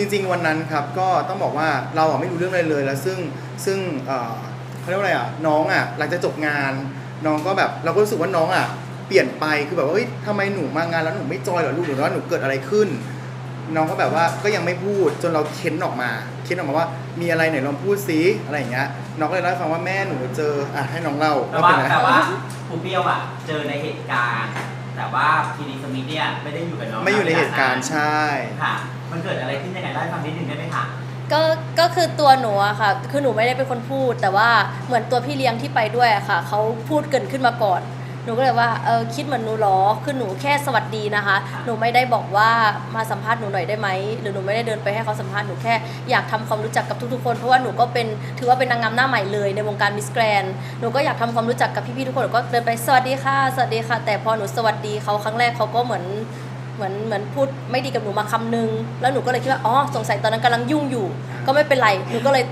เคก็จริง ๆ วันนั้นครับก็ต้องบอกว่าเราอะไม่รู้เรื่องอะไรเลยแล้วซึ่งซึ่งเอ่อเขาเรียกว่าอะไรอะน้องอะหลังจากจบงาน น้องก็แบบเราก็รู้สึกว่าน้องอะเปลี่ยนไปคือแบบว่าเฮ้ยทำไมหนูมางานแล้วหนูไม่จอยเหรอลูกหรือว่าหนูเกิดอะไรขึ้น น้องก็แบบว่าก็ยังไม่พูดจนเราเค้นออกมาเค้นออกมาว่ามีอะไรไหนลองพูดซิอะไรอย่างเงี้ยน้องก็เลยเล่าให้ฟังว่าแม่หนูเจออะให้น้องเล่าแต่ว่าว่าเป็นอะไรแต่ว่าครูเปรี้ยวอะเจอในเหตุการณ์ แต่ว่าทีดีสมิธเนี่ยไม่ได้อยู่กับน้องไม่อยู่ในเหตุการณ์ใใช่ค่ะ มันเกิดอะไรขึ้นยังไงได้ฟังนิดนึงได้ไหมคะก็ก็คือตัวหนูอะค่ะ คือหนูไม่ได้เป็นคนพูด แต่ว่าเหมือนตัวพี่เลี้ยงที่ไปด้วยอะค่ะเขาพูดเกรินขึ้นมาก่อน หนูก็เลยว่าเออคิดเหมือนหนูเหรอคือหนูแค่สวัสดีนะคะ หนูไม่ได้บอกว่ามาสัมภาษณ์หนูหน่อยได้ไหมหรือหนูไม่ได้เดินไปให้เขาสัมภาษณ์หนูแค่อยากทำความรู้จักกับทุกๆคน เพราะว่าหนูก็เป็นถือว่าเป็นนางงามหน้าใหม่เลยในวงการมิสแกรนหนูก็อยากทำความรู้จักกับพี่ๆทุกคนหนูก็เดินไปสวัสดีค่ะสวัสดีค่ะ แต่พอหนูสวัสดีเขาครั้งแรกเขาก็เหมือน เหมือนเหมือนพูดไม่ดีกับหนูมาคำนึง แล้วหนูก็เลยคิดว่าอ๋อสงสัยตอนนั้นกำลังยุ่งอยู่ ก็ไม่เป็นไรหนูก็เลย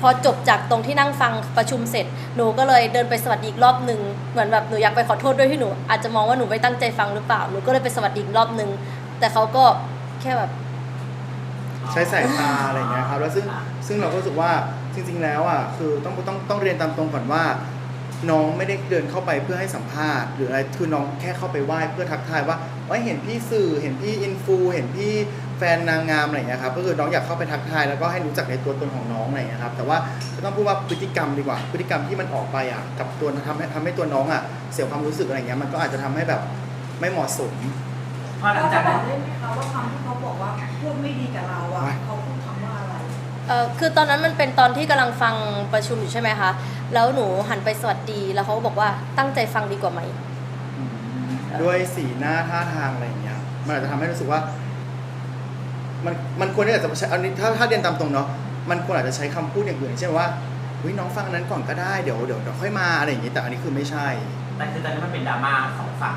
พอจบจากตรงที่นั่งฟังประชุมเสร็จ หนูก็เลยเดินไปสวัสดีอีกรอบหนึ่งเหมือนแบบหนูอยากไปขอโทษด้วยที่หนู อาจจะมองว่าหนูไม่ตั้งใจฟังหรือเปล่าหนูก็เลยไปสวัสดีอีกรอบหนึ่งแต่เขาก็แค่แบบใช้สายตาอะไรอย่างเงี้ยครับแล้วซึ่งซึ่งเราก็รู้สึกว่าจริง ๆ แล้วอะคือต้องต้องต้องเรียนตามตรงก่อนว่า น้องไม่ได้เดินเข้าไปเพื่อให้สัมภาษณ์ หรืออะไรคือน้องแค่เข้าไปไหว้เพื่อทักทายว่าเอ้ยเห็นพี่สื่อเห็นพี่อินฟูเห็นพี่แฟนนางงามอะไรอย่างเงี้ยครับก็คือน้องอยากเข้าไปทักทายแล้วก็ให้รู้จักในตัวตนของน้องอะไรอย่างเงี้ยครับแต่ว่าก็ต้องพูดว่าพฤติกรรมดีกว่า พฤติกรรมที่มันออกไปอะกับตัวทำให้ทำให้ตัวน้องอะเสียความรู้สึกอะไรอย่างเงี้ยมันก็อาจจะทำให้แบบไม่เหมาะสมพอหลังเราจาจะกบนั้อนกได้ไหมคะว่าคำที่เขาบอกว่าพูดไม่ดีกับเราอะไม่เขาพูดคำว่าอะไร เออคือตอนนั้นมันเป็นตอนที่กำลังฟังประชุมอยู่ใช่ไหมคะ แล้วหนูหันไปสวัสดีแล้วเขาก็บอกว่าตั้งใจฟังดีกว่าไหม ด้วยสีหน้าท่าทางอะไรอย่างเงี้ย มันอาจจะทำให้รู้สึกว่า มันมันควรที่จะใช้อันนี้ถ้าถ้าเรียนตามตรงเนาะ มันควรอาจจะใช้คำพูดอย่างอื่นเช่นว่าอุ้ยน้องฟังอันนั้นก่อนก็ได้เดี๋ยวเดี๋ยวเดี๋ยวค่อยมาอะไรอย่างงี้แต่อันนี้คือไม่ใช่ แต่คือตอนนี้มันเป็นดราม่าสองฝั่ง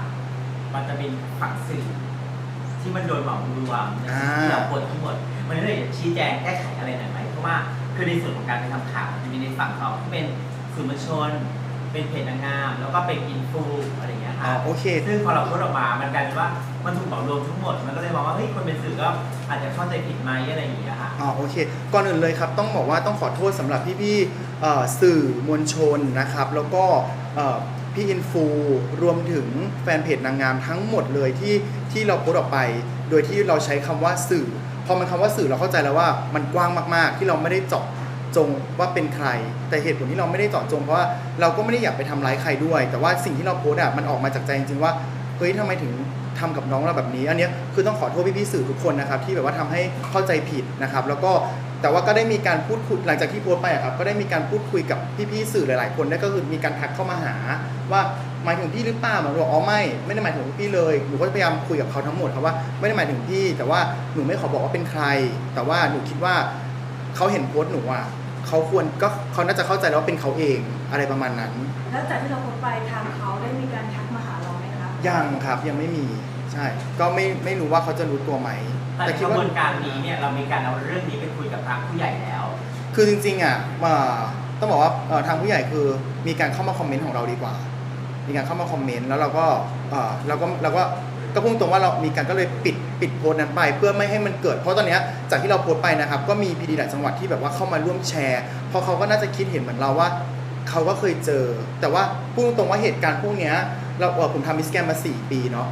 มันจะเป็นฝั่งสื่อที่มันโดนเหมารวมในสิ่งที่เราโพสต์ทั้งหมด มันเลยอยากชี้แจงแก้ไขอะไรหน่อยไหมเพ ราะว่าคือในส่วนของการไปทำข่าวมันจะมีในฝั่งเขาที่เป็นสื่อมวลชน เป็นเพจนางงาม แล้วก็เป็นอินฟูอะไรอย่างเงี้ยอ๋อค่ะ โอเค ซึ่งพอเราพูดออกมา มันกลายเป็นว่ามันถูกเหมารวมทั้งหมด มันก็เลยมองว่าเฮ้ยคนเป็นสื่อก็อาจจะเข้าใจผิดไหมอะไรอย่างเงี้ยค่ะ อ๋อโอเค ก่อนอื่นเลยครับต้องบอกว่าต้องขอโทษสำหรับพี่ๆเอ่อสื่อมวลชนนะครับ แล้วก็เอ่อพี่อินฟูรวมถึงแฟนเพจนางงามทั้งหมดเลยที่ที่เราโพสต์ออกไป โดยที่เราใช้คำว่าสื่อ พอมันคำว่าสื่อเราเข้าใจแล้วว่ามันกว้างมากๆ ที่เราไม่ได้เจาะจงว่าเป็นใคร แต่เหตุผลที่เราไม่ได้เจาะจงเพราะว่าเราก็ไม่ได้อยากไปทำร้ายใครด้วย แต่ว่าสิ่งที่เราโพสต์อะมันออกมาจากใจจริงๆว่าเฮ้ยทำไมถึงทำกับน้องเราแบบนี้ อันเนี้ยคือต้องขอโทษพี่ๆสื่อทุกคนนะครับที่แบบว่าทำให้เข้าใจผิดนะครับ แล้วก็แต่ว่าก็ได้มีการพูดคุยหลังจากที่โพสต์ไปอะครับก็ได้มีการพูดคุยกับพี่ๆสื่อหลาย ๆ คนได้ก็คือมีการทักเข้ามาหาว่า หมายถึงพี่หรือเปล่าหมายถึงบอกอ๋อไม่ไม่ได้หมายถึงพี่เลยหนูก็พยายามคุยกับเขาทั้งหมดครับว่าไม่ได้หมายถึงพี่ แต่ว่าหนูไม่ขอบอกว่าเป็นใคร แต่ว่าหนูคิดว่าเขาเห็นโพสต์หนูอะเขาควรก็เขาน่าจะเข้าใจแล้วว่าเป็นเขาเองอะไรประมาณนั้น แล้วจากที่เราโพสต์ไปทางเขาได้มีการทักมาหาเราไหมคะยังครับยังไม่มีใช่ ก็ไม่ไม่รู้ว่าเขาจะรู้ตัวไหมแต่คิกดระว่าบวนการนี้เนี่ยเรามีการเอาเรื่องนี้ไปคุยกับทางผู้ใหญ่แล้ว คือจริงๆอะเอ่อต้องบอกว่าเอ่อทางผู้ใหญ่คือมีการเข้ามาคอมเมนต์ของเราดีกว่า มีการเข้ามาคอมเมนต์แล้วเราก็เออเราก็เราก็ก็พุ่งตรงว่าเรามีการก็เลยปิดปิดโพสต์นั้นไป เพื่อไม่ให้มันเกิดเพราะตอนนี้จากที่เราโพสต์ไปนะครับ ก็มีพีดีหลายจังหวัดที่แบบว่าเข้ามาร่วมแชร์ เพราะเขาก็น่าจะคิดเห็นเหมือนเราว่า เขาก็เคยเจอ แต่ว่าพูดตรงว่าเหตุการณ์พวกนี้เราผมทำมิสแกนมา 4 ปีเนาะ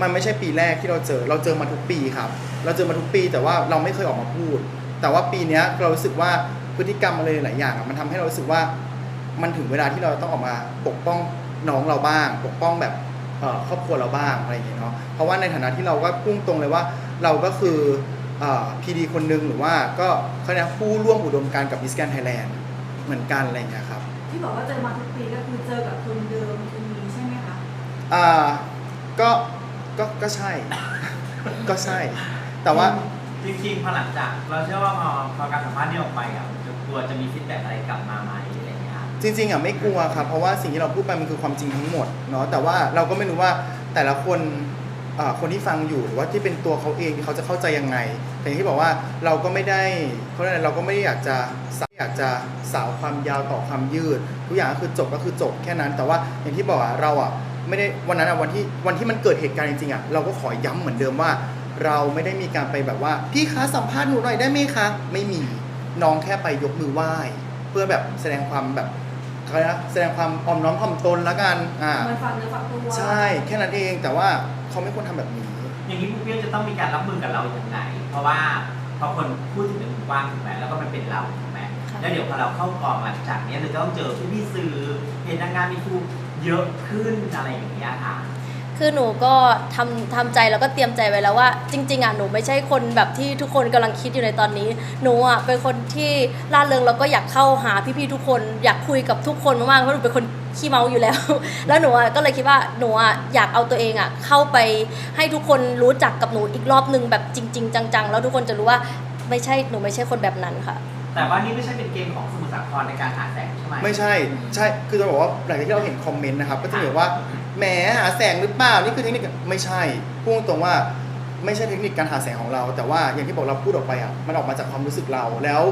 มันไม่ใช่ปีแรกที่เราเจอ เราเจอมาทุกปีครับ เราเจอมาทุกปี แต่ว่าเราไม่เคยออกมาพูด แต่ว่าปีนี้เรารู้สึกว่าพฤติกรรมอะไรหลายอย่างมันทำให้เรารู้สึกว่า มันถึงเวลาที่เราต้องออกมาปกป้อง น้องเราบ้าง ปกป้องแบบเอ่อครอบครัวเราบ้างอะไรอย่างเงี้ยเนาะเพราะว่าในฐานะที่เราก็พุ่งตรงเลยว่าเราก็คือพีดีคนหนึงหรือว่าก็เขาเรียกผู้ร่วมอุดมการณ์กับมิสแกนไทยแลนด์เหมือนกันอะไรอย่างเงี้ยครับที่บอกว่าเจอมาทุกปีก็คือเจอกับคนเดิมคนนี้ใช่ไหมคะอ่าก็ก็ก็ใช่ ก็ใช่ แต่ว่าจริงๆพอหลังจาก เราเชื่อว่าพอพอการสัมภาษณ์นี้ออกไปอะมันจะกลัวจะมีฟีดแบ็กอะไรกลับมาไหม จริงๆอะไม่กลัวครับเพราะว่าสิ่งที่เราพูดไปมันคือความจริงทั้งหมดเนาะแต่ว่าเราก็ไม่รู้ว่าแต่ละคนคนที่ฟังอยู่หรือว่าที่เป็นตัวเขาเองเขาจะเข้าใจยังไงแต่อย่างที่บอกว่าเราก็ไม่ได้เขาเรียกอะไรเราก็ไม่ได้อยากจะอยากจะสาวความยาวต่อความยืด ทุกอย่างก็คือจบก็คือจบแค่นั้น แต่ว่าอย่างที่บอกอะเราอะไม่ได้วันนั้นอะวันที่วันที่มันเกิดเหตุการณ์จริงๆอะเราก็ขอย้ำเหมือนเดิมว่า เราไม่ได้มีการไปแบบว่าพี่คะสัมภาษณ์หนูหน่อยได้ไหมคะไม่มีน้องแค่ไปยกมือไหว้ เพื่อแบบแสดงความแบบ เขาเรียกนะแสดงความอ่อมน้อมถ่อมตนละกันอ่าเหมันฝักเนื้อฝักตัวใช่แค่นั้นเองแต่ว่าเขาไม่ควรทำแบบนี้ อย่างนี้ปุ๊กเปี้ยวจะต้องมีการรับมือกับเราอย่างไร เพราะว่าพอคนพูดถึงเป็นวงกว้างถูกไหมแล้วก็มันเป็นเราถูกไหมค่ะแล้วเดี๋ยวพอเราเข้ากองหลังจากเนี้ยเราจะต้องเจอพี่ๆสื่อเห็นนางงามมีครูเยอะขึ้นอะไรอย่างเงี้ยค่ะ คือหนูก็ทำทำใจแล้วก็เตรียมใจไว้แล้วว่า จริง ๆอะหนูไม่ใช่คนแบบที่ทุกคนกำลังคิดอยู่ในตอนนี้ หนูอะเป็นคนที่ร่าเริงแล้วก็อยากเข้าหาพี่ๆทุกคนอยากคุยกับทุกคนมากๆเพราะหนูเป็นคนขี้เมาอยู่แล้ว แล้วหนูอะก็เลยคิดว่าหนูอะอยากเอาตัวเองอะเข้าไปให้ทุกคนรู้จักกับหนูอีกรอบนึงแบบจริง ๆ จังๆ แล้วทุกคนจะรู้ว่าไม่ใช่หนูไม่ใช่คนแบบนั้นค่ะ แต่ว่านี่ไม่ใช่เป็นเกมของสมุทรสาครในการหาแสงใช่ไหมไม่ใช่ ใช่ คือจะบอกว่าหลังจากที่เราเห็นคอมเมนต์นะครับ ก็จะเห็นว่า แหมหาแสงหรือเปล่านี่คือเทคนิคไม่ใช่พูดตรงๆว่าไม่ใช่เทคนิคการหาแสงของเรา แต่ว่าอย่างที่บอกเราพูดออกไปอะมันออกมาจากความรู้สึกเราแล้ว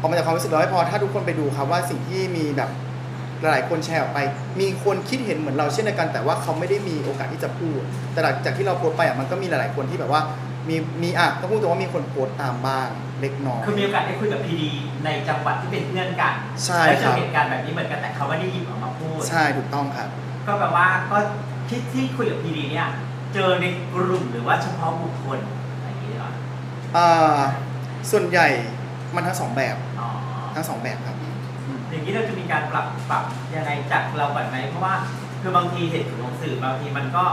ออกมาจากความรู้สึกเราไม่พอถ้าทุกคนไปดูครับว่าสิ่งที่มีแบบหลายๆคนแชร์ออกไป มีคนคิดเห็นเหมือนเราเช่นเดียวกัน แต่ว่าเขาไม่ได้มีโอกาสที่จะพูด แต่หลังจากที่เราโพสต์ไปอะมันก็มีหลายๆคนที่แบบว่ามีมีอะต้องพูดตรงว่ามีคนโพสต์ตามบ้างเล็กน้อยคือมีโอกาสได้คุยกับพีดีในจังหวัดที่เป็นเพื่อนกันใช่แล้วเจครัอบเหตุการณ์แบบนี้เหมือนกันแต่เขาไม่ได้หยิบออกมาพูดใช่ถูกต้องครับ ก็แปลว่าก็ที่ที่คุยกับพีดีเนี่ย เจอในกลุ่มหรือว่าเฉพาะบุคคลอะไรอย่างเงี้ยเหรออ่าส่วนใหญ่มันทั้งสองแบบอ๋อทั้งสองแบบครับ อย่างนี้เราจะมีการปรับปรับยังไงจากเราก่อนไหมเพราะว่าคือบางทีเหตุผลของสื่อบางทีมันก็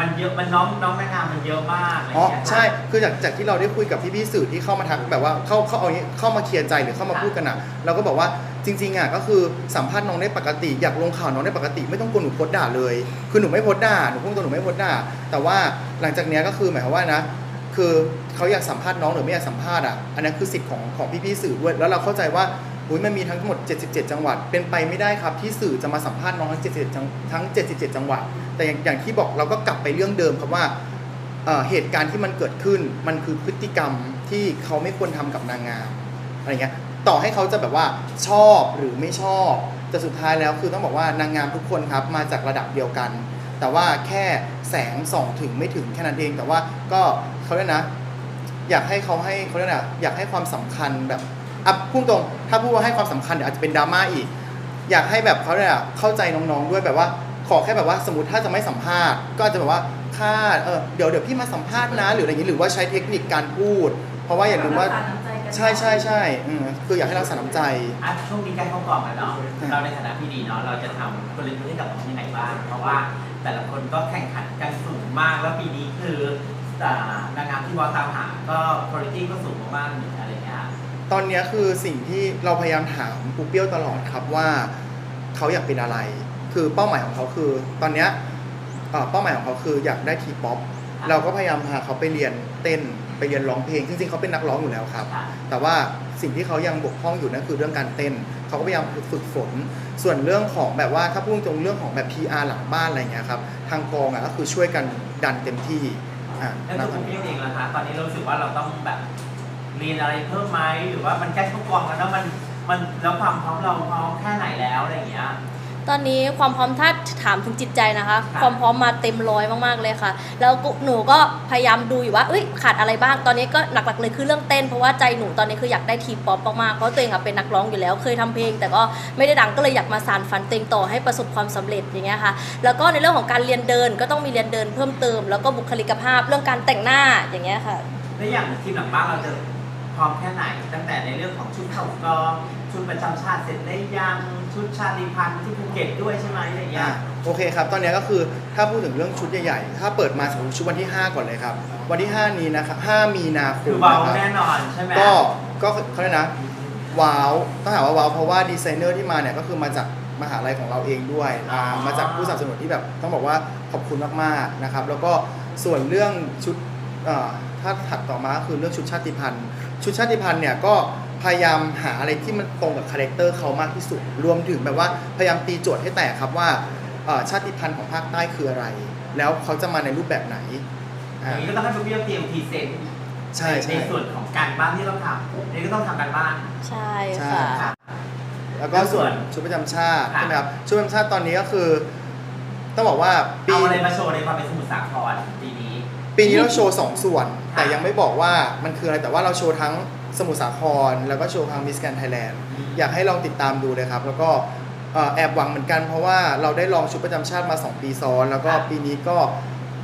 มันเยอะมันน้องน้องนางงามมันเยอะมากอะไรออ๋อย่างเงี้ยใช่คือจากจากที่เราได้คุยกับพี่ๆสื่อที่เข้ามาทักแบบว่าเข้าเข้าเอาอย่างนี้เข้ามาเคลียร์ใจหรือเข้ามาพูดกันอะ เราก็บอกว่า จริงๆอะก็คือสัมภาษณ์น้องได้ปกติ อยากลงข่าวน้องได้ปกติ ไม่ต้องกลัวหนูโพสด่าเลย คือหนูไม่โพสด่าหนูพูดตรงหนูไม่โพสด่า แต่ว่าหลังจากเนี้ยก็คือหมายความว่านะ คือเขาอยากสัมภาษณ์น้องหรือไม่อยากสัมภาษณ์อะอันนั้นคือสิทธิ์ของของพี่ๆสื่อด้วยแล้วเราเข้าใจว่าอุยมันมีทั้งหมด 77 จังหวัด เป็นไปไม่ได้ครับที่สื่อจะมาสัมภาษณ์น้องทั้ง 77 จังทั้ง 77 จังหวัด แต่อย่างอย่างที่บอกเราก็กลับไปเรื่องเดิมครับว่าเหตุการณ์ที่มันเกิดขึ้นมันคือพฤติกรรมที่เขาไม่ควรทำกับนางงาม อะไรเงี้ยต่อให้เขาจะแบบว่าชอบหรือไม่ชอบ แต่สุดท้ายแล้วคือต้องบอกว่านางงามทุกคนครับมาจากระดับเดียวกัน แต่ว่าแค่แสงส่องถึงไม่ถึงแค่นั้นเอง แต่ว่าก็เขาเรียกนะ อยากให้เขาให้เขาเรียกนะอยากให้ความสำคัญแบบอะพูดตรง ถ้าพูดว่าให้ความสำคัญเดี๋ยวอาจจะเป็นดราม่าอีก อยากให้แบบเขาเนี่ยเข้าใจน้องๆด้วยแบบว่า ขอแค่แบบว่าสมมติถ้าจะไม่สัมภาษณ์ ก็อาจจะแบบว่าค่าเออเดี๋ยวเดี๋ยวพี่มาสัมภาษณ์นะหรืออะไรอย่างนี้หรือว่าใช้เทคนิคการพูด เพราะว่าอย่าลืมว่า ใจกันใช่ใช่ใช่อืมคืออยากให้เราสน้ำใจ อะช่วงนี้ใกล้เข้ากล่องแล้วเนาะอืมเราในฐานะพีดีเนาะเราจะทำกลยุทธ์ให้กับน้องยังไงบ้างเพราะว่าแต่ละคนก็แข่งขันกันสูงมากแล้วปีนี้คืออ่านางงามที่วอลตามหาก็คุณภาพก็สูงมากๆเหมือนอะไรอย่างเงี้ยตอนเนี้ยคือสิ่งที่เราพยายามถามปูเปี้ยวตลอดครับว่าเขาอยากเป็นอะไร คือเป้าหมายของเขาคือ ตอนเนี้ยเอ่อเป้าหมายของเขาคืออยากได้ทีป๊อปเราก็พยายามพาเขาไปเรียนเต้น ไปเรียนร้องเพลงจริงๆเขาเป็นนักร้องอยู่แล้วครับค่ะแต่ว่าสิ่งที่เขายังบกพร่องอยู่นั่นคือเรื่องการเต้นเขาก็พยายามฝึกฝน ส่วนเรื่องของแบบว่าถ้าพูดตรงๆเรื่องของแบบ PR หลังบ้านอะไรเงี้ยครับทางกองอะก็คือช่วยกันดันเต็มที่อ่าแล้วตัวคุณพี่เองล่ะคะตอนนี้เรารู้สึกว่าเราต้องแบบเรียนอะไรเพิ่มไหมหรือว่ามันใกล้เข้ากองแล้วนะมันมันแล้วความพร้อมเราพร้อมแค่ไหนแล้วอะไรอย่างเงี้ย ตอนนี้ความพร้อมถ้าถามถึงจิตใจนะคะค่ะความพร้อมมาเต็มร้อยมากๆเลยค่ะ แล้วก็หนูก็พยายามดูอยู่ว่าเอ้ยขาดอะไรบ้างตอนนี้ก็หลักๆเลยคือเรื่องเต้นเพราะว่าใจหนูตอนนี้คืออยากได้ทีป๊อปมากๆเพราะตัวเองอะเป็นนักร้องอยู่แล้วเคยทำเพลง แต่ก็ไม่ได้ดังก็เลยอยากมาสานฝันตัวเองต่อให้ประสบความสำเร็จอย่างเงี้ยค่ะแล้วก็ในเรื่องของการเรียนเดินก็ต้องมีเรียนเดินเพิ่มเติม แล้วก็บุคลิกภาพเรื่องการแต่งหน้าอย่างเงี้ยค่ะและอย่างทีมหลังบ้านเราจะพร้อมแค่ไหน ตั้งแต่ในเรื่องของชุดเข่ากลองชุดประจำชาติเสร็จได้ยัง ชุดชาติพันธุ์ที่ภูเก็ตด้วยใช่ไหมอะไรอย่างเงี้อ่ายโอเคครับ ตอนเนี้ยก็คือถ้าพูดถึงเรื่องชุดใหญ่ๆ ถ้าเปิดมาสมมติชุดวันที่ 5 ก่อนเลยครับ วันที่ 5 นี้นะครับ 5 มีนาคคือมเบานะครับแน่นอนใช่ไหม ก็ก็เขาเรียกนะว้าวต้องถามว่าว้าวเพราะว่าดีไซเนอร์ที่มาเนี่ยก็คือมาจากมหาลัยของเราเองด้วยอ่ามาจากผู้สนับสนุนที่แบบต้องบอกว่าขอบคุณมากๆนะครับ แล้วก็ส่วนเรื่องชุดเอ่อถ้าถัดต่อมาก็คือเรื่องชุดชาติพันธุ์ ชุดชาติพันธุ์เนี่ยก็ พยายามหาอะไรที่มันตรงกับคาแรคเตอร์เขามากที่สุด รวมถึงแบบว่าพยายามตีโจทย์ให้แตกครับว่าเอ่อชาติพันธุ์ของภาคใต้คืออะไร แล้วเขาจะมาในรูปแบบไหนออ่าย่างนี้ก็ต้องให้พวกพี่เตรียมพรีเซนต์ใช่ในใช่ส่วนของการบ้านที่ต้องทำนี่ก็ต้องทำการบ้านใช่ใช่ค่ะค่ะแล้วก็ส่วนแล้วส่วนชุดประจำชาติค่ะใช่ไหมครับชุดประจำชาติตอนนี้ก็คือ ต้องบอกว่าปีเอาอะไรมาโชว์ในความเป็นสมุทรสาครปีนี้ ปีนี้เราโชว์สองส่วน แต่ยังไม่บอกว่ามันคืออะไรแต่ว่าเราโชว์ทั้ง สมุทรสาคร แล้วก็โชว์ทั้งมิสแกนไทยแลนด์อยากให้ลองติดตามดูเลยครับ แล้วก็เอ่อแอบหวังเหมือนกันเพราะว่าเราได้ลองชุดประจำชาติมา 2 ปีซ้อน แล้วก็ครับปีนี้ก็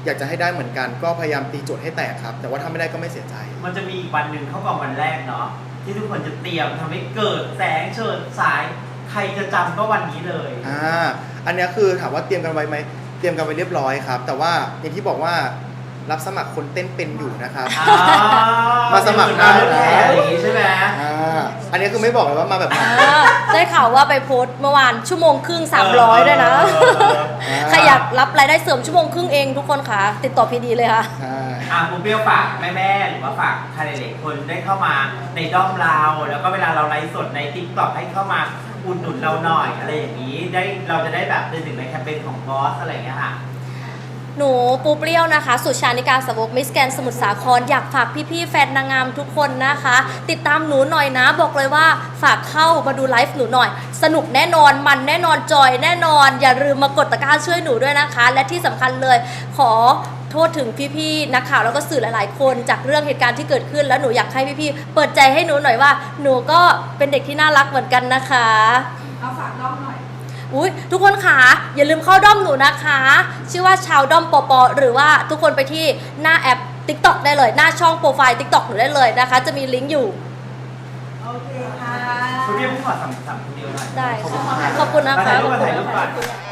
อยากจะให้ได้เหมือนกัน ก็พยายามตีโจทย์ให้แตกครับ แต่ว่าถ้าไม่ได้ก็ไม่เสียใจ มันจะมีอีกวันหนึ่งเข้ากองวันแรกเนาะที่ทุกคนจะเตรียมทำให้เกิดแสงเฉิดสาย ใครจะจำก็วันนี้เลยอ่าอันเนี้ยคือถามว่าเตรียมกันไว้ไหมเตรียมกันไว้เรียบร้อยครับ แต่ว่าอย่างที่บอกว่า รับสมัครคนเต้นเป็นอยู่นะครับอ่มาสมัครได้ได้นะอย่างนี้ใช่ไหมอ่าอันเนี้ยคือไม่บอกเลยว่ามาแบบไหน อ่าได้ข่าวว่าไปโพสต์เมื่อวานชั่วโมงครึ่ง 300ด้วยนะอ่าใครอยากรับรายได้เสริมชั่วโมงครึ่งเองทุกคนค่ะ ติดต่อพีดีเลยค่ะ ใช่ อะคุณเปรี้ยวฝากแม่ๆหรือว่าฝากใครหลายๆคนได้เข้ามาในด้อมเราแล้วก็เวลาเราไลฟ์สดในติ๊กต็อกให้เข้ามาอุดหนุนเราหน่อยอะไรอย่างนี้ได้เราจะได้แบบเป็นหนึ่งในแคมเปญของบอสอะไรอย่างเงี้ยค่ะ หนูปูเปรี้ยวนะคะ สุชานิกาสวกมิสแกนสมุทรสาครอยากฝากพี่ๆแฟนนางงามทุกคนนะคะ ติดตามหนูหน่อยนะ บอกเลยว่าฝากเข้ามาดูไลฟ์หนูหน่อย สนุกแน่นอนมันแน่นอนจอยแน่นอน อย่าลืมมากดตะกร้าช่วยหนูด้วยนะคะ และที่สำคัญเลยขอโทษถึงพี่ๆนักข่าวแล้วก็สื่อหลาย ๆ คนจากเรื่องเหตุการณ์ที่เกิดขึ้น แล้วหนูอยากให้พี่ๆเปิดใจให้หนูหน่อยว่า หนูก็เป็นเด็กที่น่ารักเหมือนกันนะคะเอาฝากน้อง อยอุ้ยทุกคนค่ะอย่าลืมเข้าด้อมหนูนะคะ ชื่อว่าชาวด้อมปอปอหรือว่าทุกคนไปที่หน้าแอป TikTok ได้เลย หน้าช่องโปรไฟล์ TikTok หนูได้เลยนะคะ จะมีลิงก์อยู่ โอเคค่ะ คุณเปรี้ยวผมขอสั่งสั่งคนเดียวหน่อยได้ขอบค่ะณมากขอบคุณนะคะ มาถ่ายรูปมาถ่ายรูปก่อนขอบคุณค่ะ